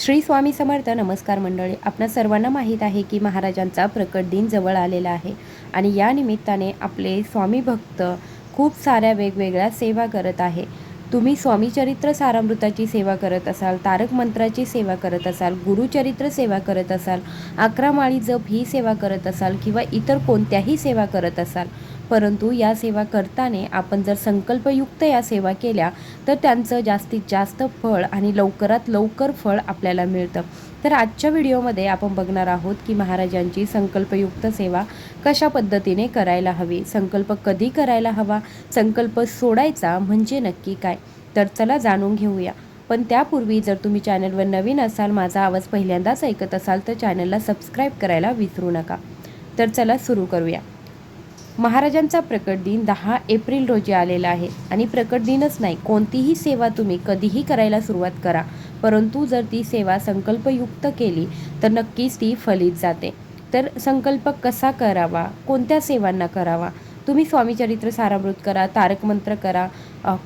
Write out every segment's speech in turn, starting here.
श्री स्वामी समर्थ नमस्कार मंडळी. आपणा सर्वांना माहीत आहे की महाराजांचा प्रकट दिन जवळ आलेला आहे आणि या निमित्ताने आपले स्वामी भक्त खूप साऱ्या वेगवेगळ्या सेवा करत आहे. तुम्ही स्वामीचरित्र सारामृताची सेवा करत असाल तारक मंत्राची सेवा करत असाल गुरुचरित्र सेवा करत असाल अकरा माळी जप ही सेवा करत असाल किंवा इतर कोणत्याही सेवा करत असाल परंतु या सेवा करताना आपण जर संकल्पयुक्त या सेवा केल्या तर त्यांचं जास्तीत जास्त फळ आणि लवकरात लवकर फळ आपल्याला मिळतं. तर आजच्या व्हिडिओमध्ये आपण बघणार आहोत की महाराजांची संकल्पयुक्त सेवा कशा पद्धतीने करायला हवी संकल्प कधी करायला हवा संकल्प सोडायचा म्हणजे नक्की काय? तर चला जाणून घेऊया. पण त्यापूर्वी जर तुम्ही चॅनलवर नवीन असाल माझा आवाज पहिल्यांदाच ऐकत असाल तर चॅनलला सबस्क्राईब करायला विसरू नका. तर चला सुरू करूया. महाराजांचा प्रकट दिन दहा एप्रिल रोजी आलेला आहे. आणि प्रकट दिनच नाही कोणतीही सेवा तुम्ही कधीही करायला सुरुवात करा. परंतु जर ती सेवा संकल्पयुक्त केली तर नक्कीच ती फलित जाते. तर संकल्प कसा करावा? कोणत्या सेवांना करावा? तुम्ही स्वामीचरित्र सारामृत करा तारक मंत्र करा.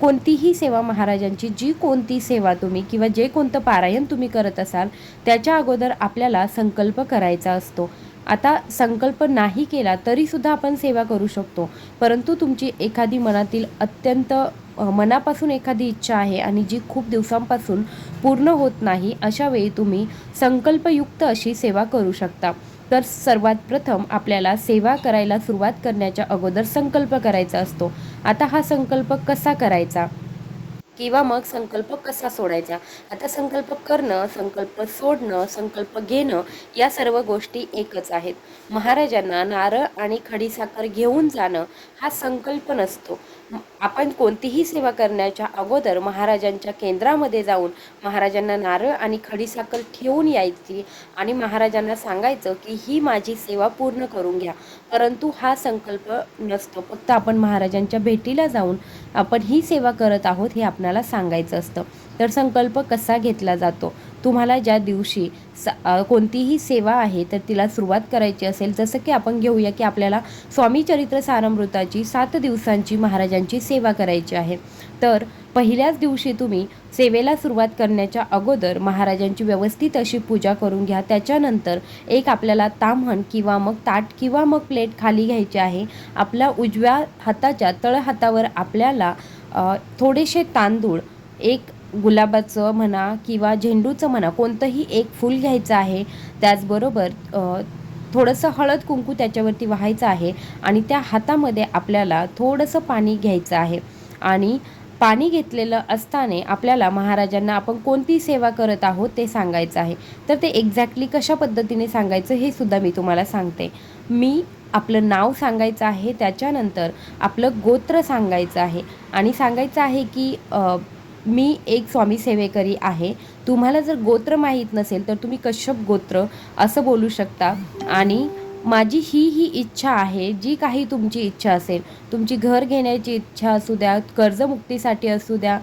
कोणतीही सेवा महाराजांची जी कोणती सेवा तुम्ही किंवा जे कोणतं पारायण तुम्ही करत असाल त्याच्या अगोदर आपल्याला संकल्प करायचा असतो. आता संकल्प नाही केला तरीसुद्धा आपण सेवा करू शकतो. परंतु तुमची एखादी मनातील अत्यंत मनापासून एखादी इच्छा आहे आणि जी खूप दिवसांपासून पूर्ण होत नाही अशा वेळी तुम्ही संकल्पयुक्त अशी सेवा करू शकता. तर सर्वात प्रथम आपल्याला सेवा करायला सुरुवात करण्याच्या अगोदर संकल्प करायचा असतो. आता हा संकल्प कसा करायचा? किंवा मग संकल्प कसा सोडायचा? आता संकल्प करणं संकल्प सोडणं संकल्प घेणं या सर्व गोष्टी एकच आहेत. महाराजांना नारळ आणि खडीसाखर घेऊन जाणं हा संकल्प नसतो. आपण कोणतीही सेवा करण्याच्या अगोदर महाराजांच्या केंद्रामध्ये जाऊन महाराजांना नारळ आणि खडीसाखर ठेवून यायची आणि महाराजांना सांगायचं की ही माझी सेवा पूर्ण करून घ्या. परंतु हा संकल्प नसतो. फक्त आपण महाराजांच्या भेटीला जाऊन आपण ही सेवा करत आहोत हे आपण आपणाला सांगायचं असतं. तर संकल्प कसा घेतला जातो? तुम्हाला ज्या दिवशी स कोणतीही सेवा आहे तर तिला सुरुवात करायची असेल जसं की आपण घेऊया की आपल्याला स्वामी चरित्र सारामृताची सात दिवसांची महाराजांची सेवा करायची आहे. तर पहिल्याच दिवशी तुम्ही सेवेला सुरुवात करण्याच्या अगोदर महाराजांची व्यवस्थित अशी पूजा करून घ्या. त्याच्यानंतर एक आपल्याला ताम्हण किंवा मग ताट किंवा मग प्लेट खाली घ्यायची आहे. आपल्या उजव्या हाताच्या तळहातावर आपल्याला थोडेसे तांदूळ एक गुलाबाचं म्हणा किंवा झेंडूचं म्हणा कोणतंही एक फूल घ्यायचं आहे त्याचबरोबर थोडंसं हळद कुंकू त्याच्यावरती व्हायचं आहे आणि त्या हातामध्ये आपल्याला थोडंसं पाणी घ्यायचं आहे. आणि पाणी घेतलेलं असताना आपल्याला महाराजांना आपण कोणती सेवा करत आहोत ते सांगायचं आहे. तर ते एक्झॅक्टली कशा पद्धतीने सांगायचं हे सुद्धा मी तुम्हाला सांगते. मी आपलं नाव सांगायचं आहे त्याच्यानंतर आपलं गोत्र सांगायचं आहे. आणि सांगायचं आहे की मी एक स्वामी सेवेकरी आहे. तुम्हाला जर गोत्र माहीत नसेल तर तुम्ही कश्यप गोत्र असं बोलू शकता. आणि माझी ही ही इच्छा आहे जी काही तुमची इच्छा असेल तुमची घर घेण्याची इच्छा असू द्या कर्जमुक्तीसाठी असू द्या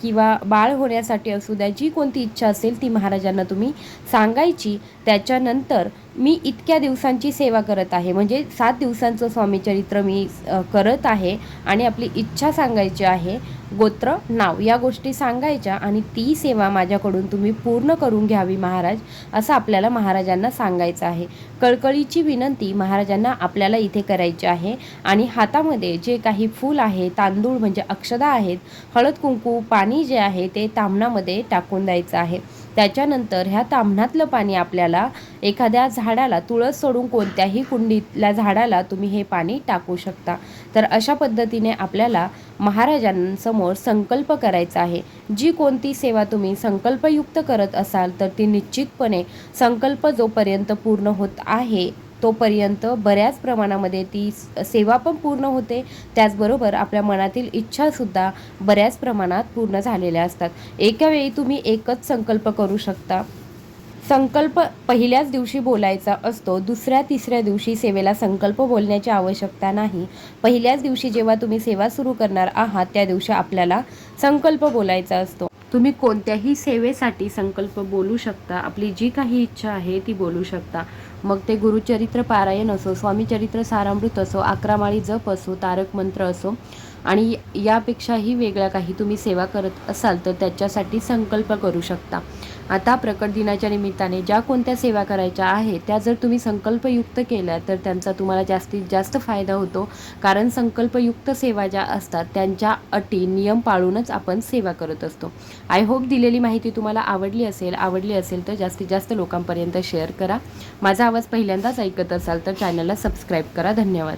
किंवा बाळ होण्यासाठी असू द्या जी कोणती इच्छा असेल ती महाराजांना तुम्ही सांगायची. त्याच्यानंतर मी इतक्या दिवसांची सेवा करत आहे. म्हणजे सात दिवसांचं स्वामीचरित्र मी करत आहे आणि आपली इच्छा सांगायची आहे. गोत्र नाव या गोष्टी सांगायच्या आणि ती सेवा माझ्याकडून तुम्ही पूर्ण करून घ्यावी महाराज असं आपल्याला महाराजांना सांगायचं आहे. कळकळीची विनंती महाराजांना आपल्याला इथे करायची आहे. आणि हातामध्ये जे काही फूल आहे तांदूळ म्हणजे अक्षदा आहेत हळद कुंकू पाणी जे आहे ते तामणामध्ये टाकून द्यायचं आहे. त्याच्यानंतर ह्या तांबणातलं पाणी आपल्याला एखाद्या झाडाला तुळस सोडून कोणत्याही कुंडीतल्या झाडाला तुम्ही हे पाणी टाकू शकता. तर अशा पद्धतीने आपल्याला महाराजांसमोर संकल्प करायचा आहे. जी कोणती सेवा तुम्ही संकल्पयुक्त करत असाल तर ती निश्चितपणे संकल्प जोपर्यंत पूर्ण होत आहे तोपर्यंत बऱ्याच प्रमाणामध्ये ती सेवा पण पूर्ण होते. त्याचबरोबर आपल्या मनातील इच्छासुद्धा बऱ्याच प्रमाणात पूर्ण झालेल्या असतात. एका वेळी तुम्ही एकच संकल्प करू शकता. संकल्प पहिल्याच दिवशी बोलायचा असतो. दुसऱ्या तिसऱ्या दिवशी सेवेला संकल्प बोलण्याची आवश्यकता नाही. पहिल्याच दिवशी जेव्हा तुम्ही सेवा सुरू करणार आहात त्या दिवशी आपल्याला संकल्प बोलायचा असतो. तुम्ही कोणत्याही सेवेसाठी संकल्प बोलू शकता. आपली जी काही इच्छा आहे ती बोलू शकता. मग ते गुरुचरित्र पारायण असो स्वामीचरित्र सारामृत असो अकरामाळी जप असो तारक मंत्र असो आणि यापेक्षाही वेगळ्या काही तुम्ही सेवा करत असाल तर त्याच्यासाठी संकल्प करू शकता. आता प्रकट दिनाच्या निमित्ताने ज्या कोणत्या सेवा करायच्या आहेत त्या जर तुम्ही संकल्पयुक्त केल्या तर त्यांचा तुम्हाला जास्तीत जास्त फायदा होतो. कारण संकल्पयुक्त सेवा ज्या असतात त्यांच्या अटी नियम पाळूनच आपण सेवा करत असतो. आय होप दिलेली माहिती तुम्हाला आवडली असेल आवडली असेल तर जास्तीत जास्त लोकांपर्यंत शेअर करा. माझा आवाज पहिल्यांदाच ऐकत असाल तर चॅनलला सबस्क्राईब करा. धन्यवाद.